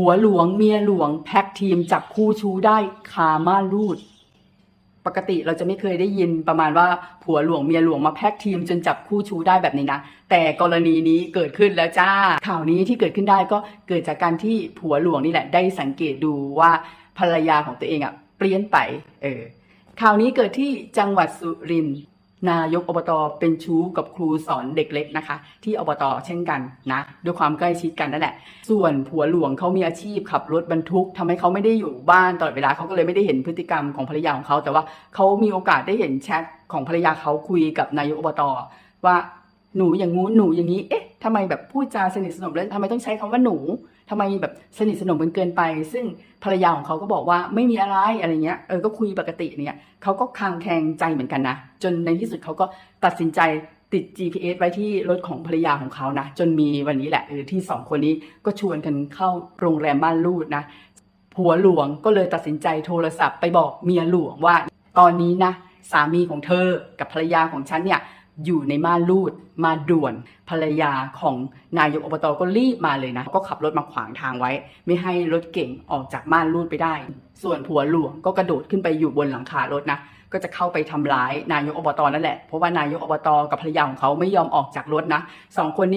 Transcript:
ผัวหลวงเมียหลวงแพ็กทีมจับคู่ชู้ได้คาม่านรูด ปกติเราจะไม่เคยได้ยินประมาณว่าผัวหลวงเมียหลวงมาแพ็กทีมจนจับคู่ชู้ได้แบบนี้นะ แต่กรณีนี้เกิดขึ้นแล้วจ้า ข่าวนี้ที่เกิดขึ้นได้ก็เกิดจากการที่ผัวหลวงนี่แหละ ได้สังเกตดูว่าภรรยาของตัวเองอะเปลี่ยนไป เออข่าวนี้เกิดที่จังหวัดสุรินทร์ นายกอบตเป็นชู้กับครูสอนเด็กเล็กนะคะ ที่อบตเช่นกันนะด้วยความใกล้ชิดกันนั่นแหละ ส่วนผัวหลวงเขามีอาชีพขับรถบรรทุกทำให้เขาไม่ได้อยู่บ้านตลอดเวลาเขาก็เลยไม่ได้เห็นพฤติกรรมของภรรยาของเขา แต่ว่าเขามีโอกาสได้เห็นแชทของภรรยาเขาคุยกับนายกอบตว่าหนูอย่างงู้นหนูอย่างนี้เอ๊ะ ทำไมแบบพูดจาสนิทสนมแล้วทำไมต้องใช้คำว่าหนูทำไมแบบสนิทสนมกันเกินไป ซึ่งภรรยาของเขาก็บอกว่าไม่มีอะไรอะไรเงี้ยเออก็คุยปกติเนี่ยเขาก็คางแคงใจเหมือนกันนะจนในที่สุดเขาก็ตัดสินใจติด GPS ไว้ที่รถของภรรยาของเขานะ จนมีวันนี้แหละเออที่สองคนนี้ก็ชวนกันเข้าโรงแรมบ้านลูดนะผัวหลวงก็เลยตัดสินใจโทรศัพท์ไปบอกเมียหลวงว่า ตอนนี้นะสามีของเธอกับภรรยาของฉันเนี่ย อยู่ในม่านรูดมาด่วนภรรยาของนายกอบตก็รีบมาเลยนะ ก็ขับรถมาขวางทางไว้ ไม่ให้รถเก่งออกจากม่านรูดไปได้ ส่วนผัวหลวงก็กระโดดขึ้นไปอยู่บนหลังคารถนะก็จะเข้าไปทำร้ายนายกอบตนั่นแหละเพราะว่านายกอบตกับภรรยาของเขาไม่ยอมออกจากรถนะสองคนนี้